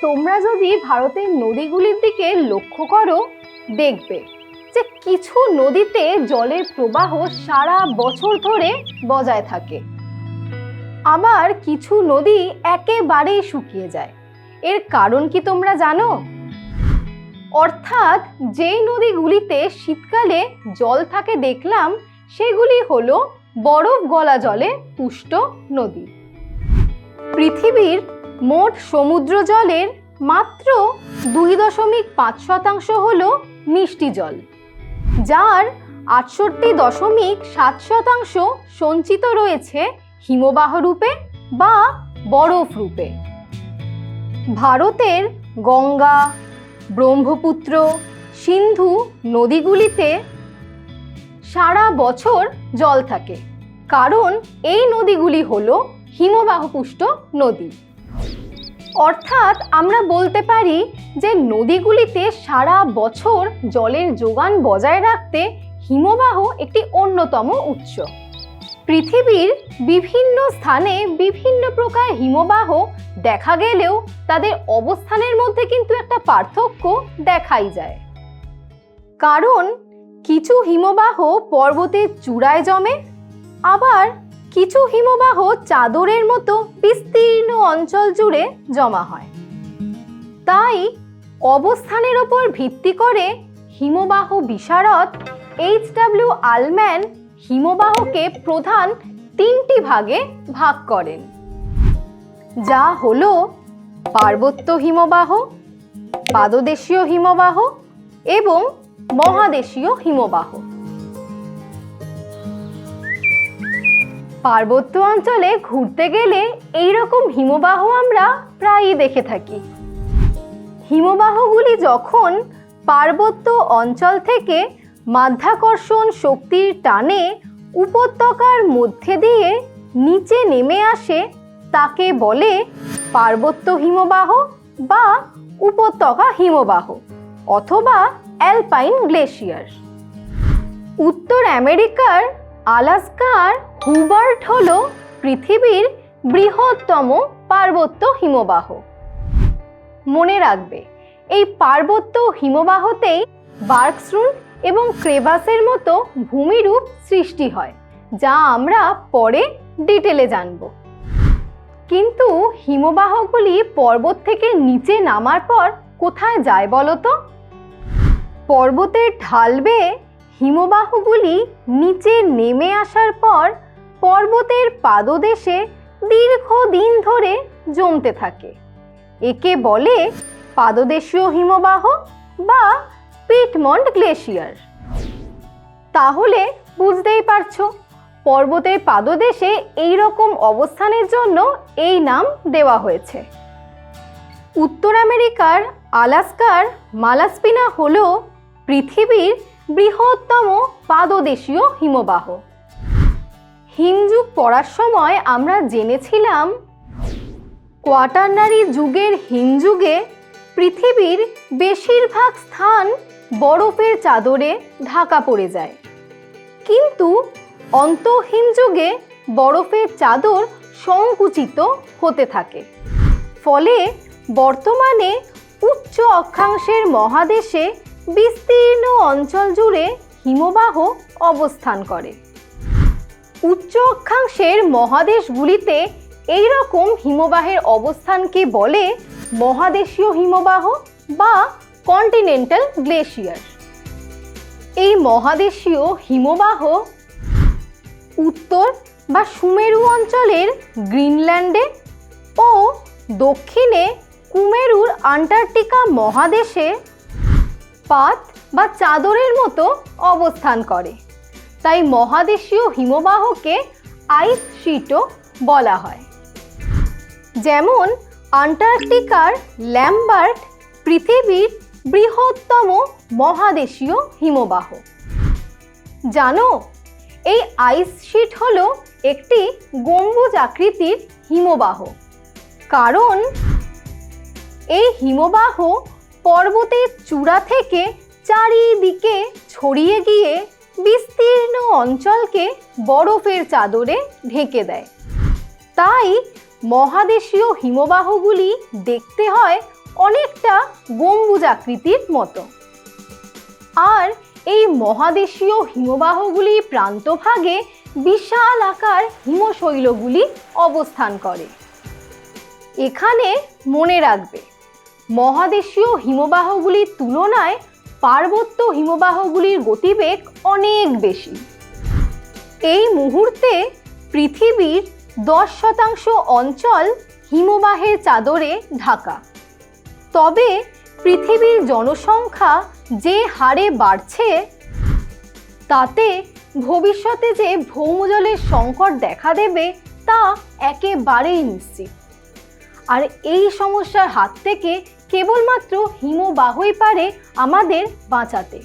তোমরা যদি ভারতের নদীগুলির দিকে লক্ষ্য করো, দেখবে যে কিছু নদীতে জলের প্রবাহ সারা বছর ধরে বজায় থাকে। আবার কিছু নদী একেবারেই শুকিয়ে যায়। এর কারণ কি তোমরা জানো? অর্থাৎ যেই নদীগুলিতে শীতকালে জল থাকে দেখলাম, সেগুলি হলো বরফ গলা জলে পুষ্ট নদী। পৃথিবীর মোট সমুদ্র জলের মাত্র দুই দশমিক পাঁচ শতাংশ হল মিষ্টি জল, যার আটষট্টি দশমিক সাত শতাংশ সঞ্চিত রয়েছে হিমবাহ রূপে বা বরফ রূপে। ভারতের গঙ্গা, ব্রহ্মপুত্র, সিন্ধু নদীগুলিতে সারা বছর জল থাকে, কারণ এই নদীগুলি হল হিমবাহপুষ্ট নদী। অর্থাৎ আমরা বলতে পারি যে নদীগুলিতে সারা বছর জলের যোগান বজায় রাখতে হিমবাহ একটি অন্যতম উৎস। পৃথিবীর বিভিন্ন স্থানে বিভিন্ন প্রকার হিমবাহ দেখা গেলেও তাদের অবস্থানের মধ্যে কিন্তু একটা পার্থক্য দেখাই যায়। কারণ কিছু হিমবাহ পর্বতের চূড়ায় জমে, আবার কিছু হিমবাহ চাদরের মতো বিস্তীর্ণ অঞ্চল জুড়ে জমা হয়। তাই অবস্থানের ওপর ভিত্তি করে হিমবাহ বিশারদ এইচ ডাব্লিউ আলম্যান হিমবাহকে প্রধান তিনটি ভাগে ভাগ করেন। যা হলো পার্বত্য হিমবাহ, পাদদেশীয় হিমবাহ এবং মহাদেশীয় হিমবাহ। পার্বত্য অঞ্চলে ঘুরতে গেলে এই রকম হিমবাহ আমরা প্রায়ই দেখে থাকি। হিমবাহগুলি যখন পার্বত্য অঞ্চল থেকে মাধ্যাকর্ষণ শক্তির টানে উপত্যকার মধ্যে দিয়ে নিচে নেমে আসে, তাকে বলে পার্বত্য হিমবাহ বা উপত্যকা হিমবাহ অথবা অ্যালপাইন গ্লেশিয়ার। উত্তর আমেরিকার আলাস্কার হুবার্ট হল পৃথিবীর বৃহত্তম পার্বত্য হিমবাহ। মনে রাখবে, এই পার্বত্য হিমবাহতেই বার্কস্রুন এবং ক্রেভাসের মতো ভূমিরূপ সৃষ্টি হয়, যা আমরা পরে ডিটেলে জানব। কিন্তু হিমবাহগুলি পর্বত থেকে নিচে নামার পর কোথায় যায় বলো তো? পর্বতের ঢাল বেয়ে হিমবাহগুলি নিচে নেমে আসার পর পর্বতের পাদদেশে দীর্ঘদিন ধরে জমতে থাকে। একে বলে পাদদেশীয় হিমবাহ বা পিটমন্ট গ্লেশিয়ার। তাহলে বুঝতেই পারছ, পর্বতের পাদদেশে এই রকম অবস্থানের জন্য এই নাম দেওয়া হয়েছে। উত্তর আমেরিকার আলাস্কার মালাস্পিনা হল পৃথিবীর বৃহত্তম পাদদেশীয় হিমবাহ। হিমযুগ পড়ার সময় আমরা জেনেছিলাম, কোয়াটারনারি যুগের হিমযুগে পৃথিবীর বেশিরভাগ স্থান বরফের চাদরে ঢাকা পড়ে যায়। কিন্তু অন্তহিম যুগে বরফের চাদর সংকুচিত হতে থাকে। ফলে বর্তমানে উচ্চ অক্ষাংশের মহাদেশে বিস্তীর্ণ অঞ্চল জুড়ে হিমবাহ অবস্থান করে। উচ্চ অক্ষাংশের মহাদেশগুলিতে এই রকম হিমবাহের অবস্থানকে বলে? মহাদেশীয় হিমবাহ বা কন্টিনেন্টাল গ্লেশিয়ার এই মহাদেশীয় হিমবাহ উত্তর বা সুমেরু অঞ্চলের গ্রিনল্যান্ডে ও দক্ষিণে কুমেরুর আন্টার্কটিকা মহাদেশে পাত বা চাদরের মতো অবস্থান করে। তাই মহাদেশীয় হিমবাহকে আইস শিটও বলা হয়। যেমন, আন্টার্কটিকার ল্যাম্বার্ট পৃথিবীর বৃহত্তম মহাদেশীয় হিমবাহ। জানো, এই আইস শিট হলো একটি গম্বুজ আকৃতির হিমবাহ। কারণ, এই হিমবাহ পর্বতের চূড়া থেকে চারিদিকে ছড়িয়ে গিয়ে বিস্তীর্ণ অঞ্চলকে বরফের চাদরে ঢেকে দেয়। তাই মহাদেশীয় হিমবাহগুলি দেখতে হয় অনেকটা গম্বুজাকৃতির মতো। আর এই মহাদেশীয় হিমবাহগুলির প্রান্তভাগে বিশাল আকার হিমশৈলগুলি অবস্থান করে। এখানে মনে রাখবে মহাদেশীয় হিমবাহগুলির তুলনায় পার্বত্য হিমবাহগুলির গতিবেগ অনেক বেশি। এই মুহূর্তে পৃথিবীর দশ শতাংশ অঞ্চল হিমবাহের চাদরে ঢাকা। তবে পৃথিবীর জনসংখ্যা যে হারে বাড়ছে, তাতে ভবিষ্যতে যে ভৌমজলের সংকট দেখা দেবে তা একেবারেই নিশ্চিত। আর এই সমস্যার হাত থেকে কেবলমাত্র হিমবাহই পারে আমাদের বাঁচাতে।